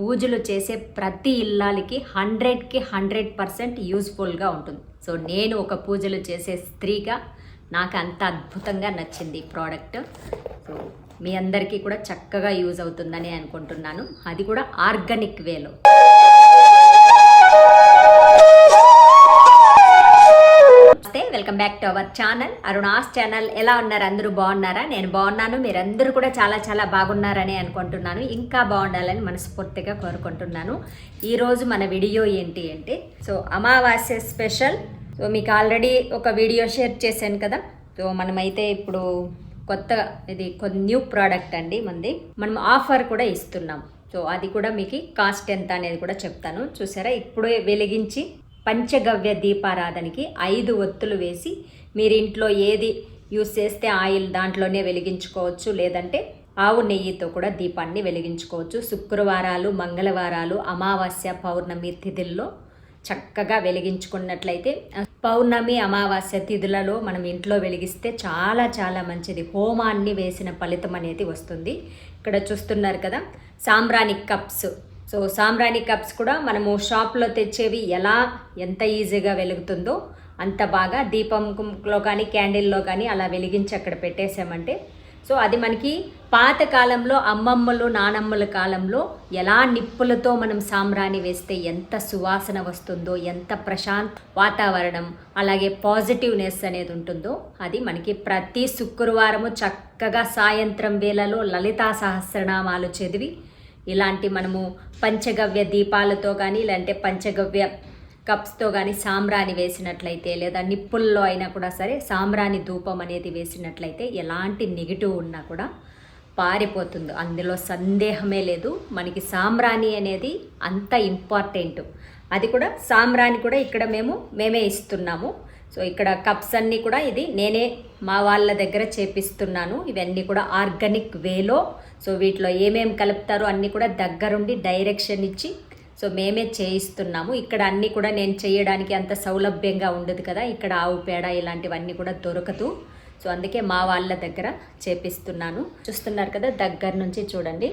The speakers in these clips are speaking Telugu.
పూజలు చేసే ప్రతి ఇల్లాలకి హండ్రెడ్కి హండ్రెడ్ పర్సెంట్ యూస్ఫుల్గా ఉంటుంది. సో నేను ఒక పూజలు చేసే స్త్రీగా నాకు అంత అద్భుతంగా నచ్చింది ఈ ప్రోడక్ట్. సో మీ అందరికీ కూడా చక్కగా యూజ్ అవుతుందని అనుకుంటున్నాను. అది కూడా ఆర్గానిక్ వేలో. Welcome back to our channel. Aruna's channel ఎలా ఉన్నారు? అందరూ బాగున్నారా? నేను బాగున్నాను. మీరందరూ కూడా చాలా చాలా బాగున్నారని అనుకుంటున్నాను. ఇంకా బాగుండాలని మనస్ఫూర్తిగా కోరుకుంటున్నాను. ఈరోజు మన వీడియో ఏంటి అంటే సో అమావాస్య స్పెషల్. సో మీకు ఆల్రెడీ ఒక వీడియో షేర్ చేశాను కదా. సో మనమైతే ఇప్పుడు కొత్త ఇది కొ న్యూ ప్రోడక్ట్ అండి మనది. మనం ఆఫర్ కూడా ఇస్తున్నాం. సో అది కూడా మీకు కాస్ట్ ఎంత అనేది కూడా చెప్తాను. చూసారా? ఇప్పుడే వెలిగించి పంచగవ్య దీపారాధనకి ఐదు ఒత్తులు వేసి మీరు ఇంట్లో ఏది యూస్ చేస్తే ఆయిల్ దాంట్లోనే వెలిగించుకోవచ్చు. లేదంటే ఆవు నెయ్యితో కూడా దీపాన్ని వెలిగించుకోవచ్చు. శుక్రవారాలు మంగళవారాలు అమావాస్య పౌర్ణమి తిథుల్లో చక్కగా వెలిగించుకున్నట్లయితే పౌర్ణమి అమావాస్య తిథులలో మనం ఇంట్లో వెలిగిస్తే చాలా చాలా మంచిది. హోమాన్ని వేసిన ఫలితం అనేది వస్తుంది. ఇక్కడ చూస్తున్నారు కదా సాంబ్రాణి కప్స్. సో సాంబ్రాణి కప్స్ కూడా మనము షాప్లో తెచ్చేవి ఎలా ఎంత ఈజీగా వెలుగుతుందో అంత బాగా దీపంలో కానీ క్యాండిల్లో కానీ అలా వెలిగించి అక్కడ పెట్టేసామంటే. సో అది మనకి పాత కాలంలో అమ్మమ్మలు నానమ్మల కాలంలో ఎలా నిప్పులతో మనం సాంబ్రాణి వేస్తే ఎంత సువాసన వస్తుందో ఎంత ప్రశాంత్ వాతావరణం అలాగే పాజిటివ్నెస్ అనేది ఉంటుందో అది మనకి ప్రతి శుక్రవారము చక్కగా సాయంత్రం వేళలో లలితా సహస్రనామాలు చదివి ఇలాంటి మనము పంచగవ్య దీపాలతో కానీ లేదంటే పంచగవ్య కప్స్తో కానీ సాంబ్రాణి వేసినట్లయితే లేదా నిప్పుల్లో అయినా కూడా సరే సాంబ్రాణి ధూపం అనేది వేసినట్లయితే ఎలాంటి నెగిటివ్ ఉన్నా కూడా పారిపోతుంది. అందులో సందేహమే లేదు. మనకి సాంబ్రాణి అనేది అంత ఇంపార్టెంట్. అది కూడా సాంబ్రాణి కూడా ఇక్కడ మేము మేమే ఇస్తున్నాము. సో ఇక్కడ కప్స్ అన్నీ కూడా ఇది నేనే మా వాళ్ళ దగ్గర చేపిస్తున్నాను. ఇవన్నీ కూడా ఆర్గానిక్ వేలో. సో వీటిలో ఏమేమి కలుపుతారో అన్నీ కూడా దగ్గరుండి డైరెక్షన్ ఇచ్చి సో మేమే చేయిస్తున్నాము. ఇక్కడ అన్నీ కూడా నేను చేయడానికి అంత సౌలభ్యంగా ఉండదు కదా. ఇక్కడ ఆవు పేడ ఇలాంటివన్నీ కూడా దొరకదు. సో అందుకే మా వాళ్ళ దగ్గర చేపిస్తున్నాను. చూస్తున్నారు కదా దగ్గర నుంచి చూడండి.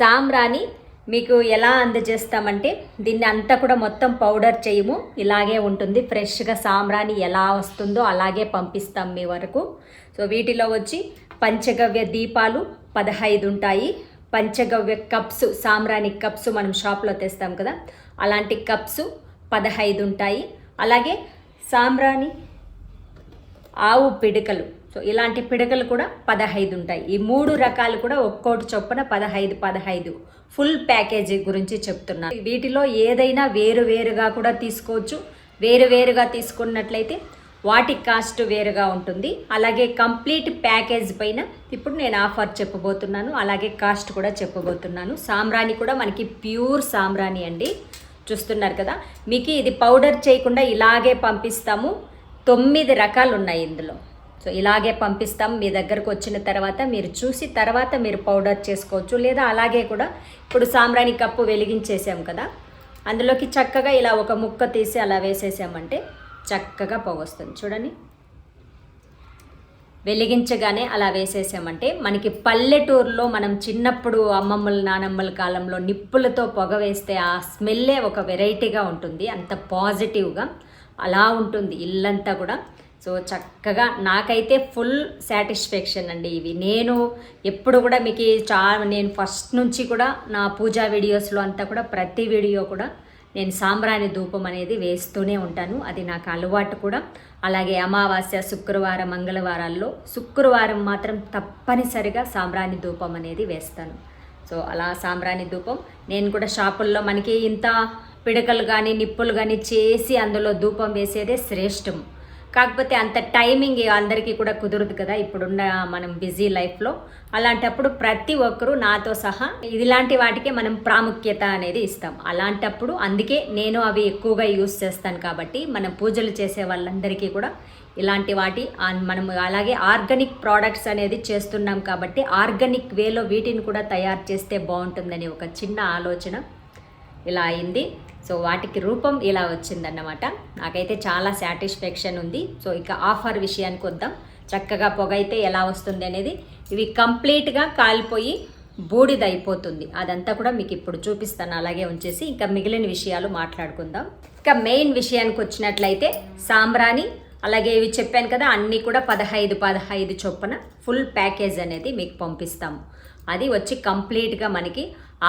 సాంబ్రాణి మీకు ఎలా అందజేస్తామంటే దీన్ని అంతా కూడా మొత్తం పౌడర్ చేయము. ఇలాగే ఉంటుంది. ఫ్రెష్గా సాంబ్రాణి ఎలా వస్తుందో అలాగే పంపిస్తాం మీ వరకు. సో వీటిలో వచ్చి పంచగవ్య దీపాలు పదహైదు ఉంటాయి. పంచగవ్య కప్స్ సాంబ్రాణి కప్స్ మనం షాప్లో తెస్తాం కదా. అలాంటి కప్స్ పదహైదు ఉంటాయి. అలాగే సాంబ్రాణి ఆవు పిడకలు సో ఇలాంటి పిడకలు కూడా పదహైదు ఉంటాయి. ఈ మూడు రకాలు కూడా ఒక్కోటి చొప్పున పదహైదు పదహైదు. ఫుల్ ప్యాకేజీ గురించి చెప్తున్నాను వీటిలో ఏదైనా వేరు వేరుగా కూడా తీసుకోవచ్చు. వేరు వేరుగా తీసుకున్నట్లయితే వాటి కాస్ట్ వేరుగా ఉంటుంది. అలాగే కంప్లీట్ ప్యాకేజ్ పైన ఇప్పుడు నేను ఆఫర్ చెప్పబోతున్నాను. అలాగే కాస్ట్ కూడా చెప్పబోతున్నాను. సాంబ్రాణి కూడా మనకి ప్యూర్ సామ్రాణి అండి. చూస్తున్నారు కదా? మీకు ఇది పౌడర్ చేయకుండా ఇలాగే పంపిస్తాము. తొమ్మిది రకాలు ఉన్నాయి ఇందులో. సో ఇలాగే పంపిస్తాం. మీ దగ్గరకు వచ్చిన తర్వాత మీరు చూసి తర్వాత మీరు పౌడర్ చేసుకోవచ్చు. లేదా అలాగే కూడా ఇప్పుడు సాంబ్రాణి కప్పు వెలిగించేసాం కదా. అందులోకి చక్కగా ఇలా ఒక ముక్క తీసి అలా వేసేసామంటే చక్కగా పొగ వస్తుంది. చూడండి. వెలిగించగానే అలా వేసేసామంటే మనకి పల్లెటూరులో మనం చిన్నప్పుడు అమ్మమ్మల నానమ్మల కాలంలో నిప్పులతో పొగ వేస్తే ఆ స్మెల్లే ఒక వెరైటీగా ఉంటుంది. అంత పాజిటివ్గా అలా ఉంటుంది. ఇల్లంతా కూడా సో చక్కగా నాకైతే ఫుల్ సాటిస్ఫాక్షన్ అండి ఇవి. నేను ఎప్పుడు కూడా మీకు చా నేను ఫస్ట్ నుంచి కూడా నా పూజా వీడియోస్లో అంతా కూడా ప్రతి వీడియో కూడా నేను సాంబ్రాణి ధూపం అనేది వేస్తూనే ఉంటాను. అది నాకు అలవాటు కూడా. అలాగే అమావాస్య శుక్రవారం మంగళవారాల్లో శుక్రవారం మాత్రం తప్పనిసరిగా సాంబ్రాణి ధూపం అనేది వేస్తాను. సో అలా సాంబ్రాణి ధూపం నేను కూడా షాపుల్లో మనకి ఇంత పిడకలు కానీ నిప్పులు కానీ చేసి అందులో ధూపం వేసేదే శ్రేష్టం. కాకపోతే అంత టైమింగ్ అందరికీ కూడా కుదరదు కదా ఇప్పుడున్న మనం బిజీ లైఫ్లో. అలాంటప్పుడు ప్రతి ఒక్కరూ నాతో సహా ఇలాంటి వాటికే మనం ప్రాముఖ్యత అనేది ఇస్తాం. అలాంటప్పుడు అందుకే నేను అవి ఎక్కువగా యూస్ చేస్తాను కాబట్టి మనం పూజలు చేసే వాళ్ళందరికీ కూడా ఇలాంటి వాటి మనం అలాగే ఆర్గానిక్ ప్రోడక్ట్స్ అనేది చేస్తున్నాం కాబట్టి ఆర్గానిక్ వేలో వీటిని కూడా తయారు చేస్తే బాగుంటుందని ఒక చిన్న ఆలోచన. ఇలా అయింది. సో వాటికి రూపం ఇలా వచ్చిందన్నమాట. నాకైతే చాలా సాటిస్ఫాక్షన్ ఉంది. సో ఇక ఆఫర్ విషయానికి వద్దాం. చక్కగా పొగ అయితే ఎలా వస్తుంది అనేది ఇవి కంప్లీట్గా కాలిపోయి బూడిద అయిపోతుంది అదంతా కూడా మీకు ఇప్పుడు చూపిస్తాను. అలాగే ఉంచేసి ఇంకా మిగిలిన విషయాలు మాట్లాడుకుందాం. ఇంకా మెయిన్ విషయానికి వచ్చినట్లయితే సాంబ్రాణి అలాగే ఇవి చెప్పాను కదా అన్నీ కూడా పదహైదు పదహైదు చొప్పున ఫుల్ ప్యాకేజ్ అనేది మీకు పంపిస్తాము. అది వచ్చి కంప్లీట్గా మనకి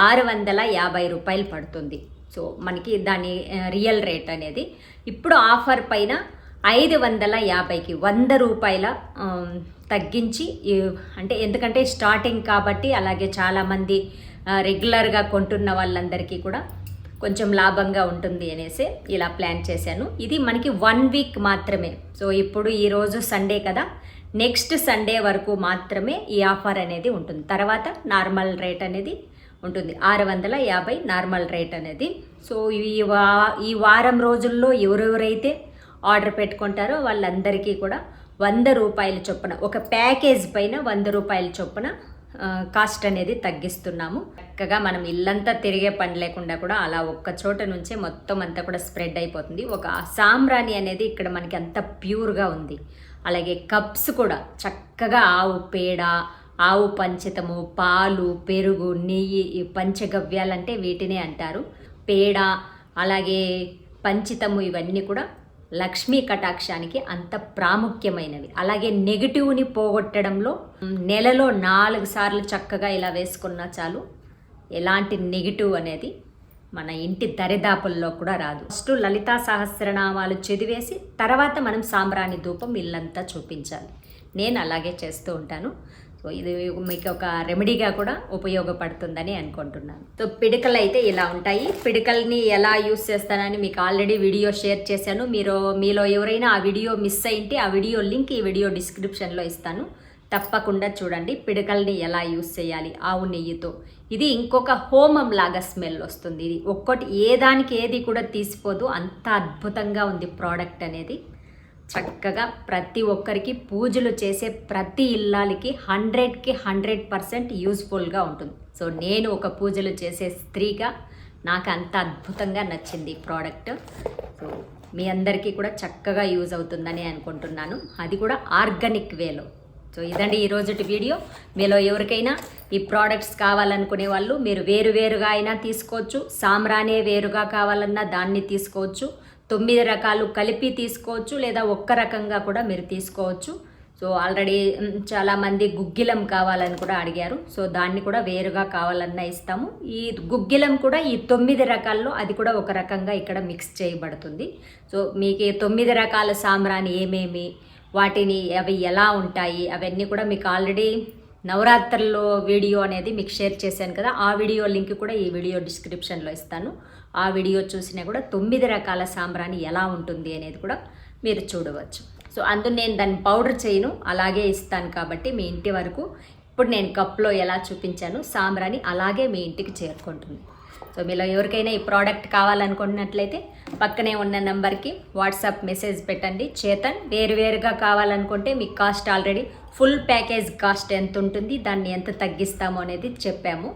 ఆరు వందల యాభై రూపాయలు పడుతుంది. సో మనకి దాని రియల్ రేట్ అనేది. ఇప్పుడు ఆఫర్ పైన ఐదు వందల యాభైకి వంద రూపాయల తగ్గించి అంటే ఎందుకంటే స్టార్టింగ్ కాబట్టి అలాగే చాలామంది రెగ్యులర్గా కొంటున్న వాళ్ళందరికీ కూడా కొంచెం లాభంగా ఉంటుంది అనేసి ఇలా ప్లాన్ చేశాను. ఇది మనకి వన్ వీక్ మాత్రమే. సో ఇప్పుడు ఈరోజు సండే కదా. నెక్స్ట్ సండే వరకు మాత్రమే ఈ ఆఫర్ అనేది ఉంటుంది. తర్వాత నార్మల్ రేట్ అనేది ఉంటుంది. ఆరు వందల యాభై నార్మల్ రేట్ అనేది. సో ఈ వా ఈ వారం రోజుల్లో ఎవరెవరైతే ఆర్డర్ పెట్టుకుంటారో వాళ్ళందరికీ కూడా వంద రూపాయల చొప్పున ఒక ప్యాకేజ్ పైన వంద రూపాయల చొప్పున కాస్ట్ అనేది తగ్గిస్తున్నాము. చక్కగా మనం ఇల్లంతా తిరిగే పని లేకుండా కూడా అలా ఒక్క చోట నుంచే మొత్తం అంతా కూడా స్ప్రెడ్ అయిపోతుంది. ఒక సాంబ్రాణి అనేది ఇక్కడ మనకి అంత ప్యూర్గా ఉంది. అలాగే కప్స్ కూడా చక్కగా ఆవు పేడ ఆవు పంచితము పాలు పెరుగు నెయ్యి పంచగవ్యాలంటే వీటినే అంటారు. పేడ అలాగే పంచితము ఇవన్నీ కూడా లక్ష్మీ కటాక్షానికి అంత ప్రాముఖ్యమైనవి. అలాగే నెగిటివ్ని పోగొట్టడంలో నెలలో నాలుగు సార్లు చక్కగా ఇలా వేసుకున్నా చాలు. ఎలాంటి నెగిటివ్ అనేది మన ఇంటి దరిదాపుల్లో కూడా రాదు. ఫస్ట్ లలితా సహస్రనామాలు చదివేసి తర్వాత మనం సాంబ్రాణి ధూపం ఇల్లంతా చూపించాలి. నేను అలాగే చేస్తూ ఉంటాను. సో ఇది మీకు ఒక రెమెడీగా కూడా ఉపయోగపడుతుందని అనుకుంటున్నాను. సో పిడకలు అయితే ఇలా ఉంటాయి. పిడికల్ని ఎలా యూస్ చేస్తానని మీకు ఆల్రెడీ వీడియో షేర్ చేశాను. మీరు మీలో ఎవరైనా ఆ వీడియో మిస్ అయింటే ఆ వీడియో లింక్ ఈ వీడియో డిస్క్రిప్షన్లో ఇస్తాను. తప్పకుండా చూడండి. పిడకల్ని ఎలా యూస్ చేయాలి? ఆవు నెయ్యితో. ఇది ఇంకొక హోమం లాగా స్మెల్ వస్తుంది. ఇది ఒక్కటి ఏ దానికి ఏది కూడా తీసిపోదు. అంత అద్భుతంగా ఉంది ప్రోడక్ట్ అనేది. చక్కగా ప్రతి ఒక్కరికి పూజలు చేసే ప్రతి ఇల్లాలకి హండ్రెడ్కి హండ్రెడ్ పర్సెంట్ యూస్ఫుల్గా ఉంటుంది. సో నేను ఒక పూజలు చేసే స్త్రీగా నాకు అంత అద్భుతంగా నచ్చింది ఈ ప్రోడక్ట్. సో మీ అందరికీ కూడా చక్కగా యూజ్ అవుతుందని అనుకుంటున్నాను. అది కూడా ఆర్గానిక్ వేలో. సో ఇదండి ఈ రోజుటి వీడియో. మీలో ఎవరికైనా ఈ ప్రోడక్ట్స్ కావాలనుకునే వాళ్ళు మీరు వేరు వేరుగా అయినా తీసుకోవచ్చు. సామ్రానే వేరుగా కావాలన్నా దాన్ని తీసుకోవచ్చు. తొమ్మిది రకాలు కలిపి తీసుకోవచ్చు లేదా ఒక్క రకంగా కూడా మీరు తీసుకోవచ్చు. సో ఆల్రెడీ చాలామంది గుగ్గిలం కావాలని కూడా అడిగారు. సో దాన్ని కూడా వేరుగా కావాలన్నా ఇస్తాము. ఈ గుగ్గిలం కూడా ఈ తొమ్మిది రకాల్లో అది కూడా ఒక రకంగా ఇక్కడ మిక్స్ చేయబడుతుంది. సో మీకు ఈ తొమ్మిది రకాల సాంబ్రాని ఏమేమి వాటిని అవి ఎలా ఉంటాయి అవన్నీ కూడా మీకు ఆల్రెడీ నవరాత్రుల్లో వీడియో అనేది మీకు షేర్ చేశాను కదా ఆ వీడియో లింక్ కూడా ఈ వీడియో డిస్క్రిప్షన్లో ఇస్తాను. ఆ వీడియో చూసినా కూడా తొమ్మిది రకాల సాంబ్రాణి ఎలా ఉంటుంది అనేది కూడా మీరు చూడవచ్చు. సో అందు నేను దాన్ని పౌడర్ చేయను అలాగే ఇస్తాను కాబట్టి మీ ఇంటి వరకు. ఇప్పుడు నేను కప్లో ఎలా చూపించాను సాంబ్రాణి అలాగే మీ ఇంటికి చేరుకుంటుంది. సో మీలో ఎవరికైనా ఈ ప్రోడక్ట్ కావాలనుకున్నట్లయితే పక్కనే ఉన్న నెంబర్కి వాట్సాప్ మెసేజ్ పెట్టండి. చేతన్ వేరువేరుగా కావాలనుకుంటే మీకు cost already full package cost ఎంత ఉంటుంది దాన్ని ఎంత తగ్గిస్తాము అనేది చెప్పాము.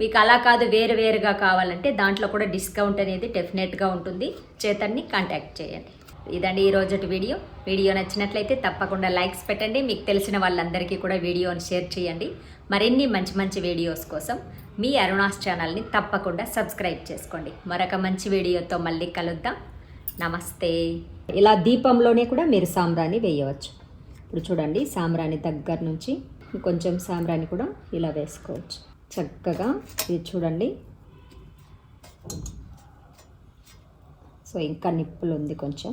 మీకు అలా కాదు వేరు వేరుగా కావాలంటే దాంట్లో కూడా డిస్కౌంట్ అనేది డెఫినెట్గా ఉంటుంది. చేతన్ని కాంటాక్ట్ చేయండి. ఇదండి ఈ రోజుటి వీడియో. వీడియో నచ్చినట్లయితే తప్పకుండా లైక్స్ పెట్టండి. మీకు తెలిసిన వాళ్ళందరికీ కూడా వీడియోని షేర్ చేయండి. మరిన్ని మంచి మంచి వీడియోస్ కోసం మీ అరుణాస్ ఛానల్ని తప్పకుండా సబ్స్క్రైబ్ చేసుకోండి. మరొక మంచి వీడియోతో మళ్ళీ కలుద్దాం. నమస్తే. ఇలా దీపంలోనే కూడా మీరు సాంబ్రాణి వేయవచ్చు. ఇప్పుడు చూడండి సాంబ్రాణి దగ్గర నుంచి కొంచెం సాంబ్రాణి కూడా ఇలా వేసుకోవచ్చు. చక్కగా ఇది చూడండి. సో ఇంకా నిప్పులు ఉంది కొంచెం.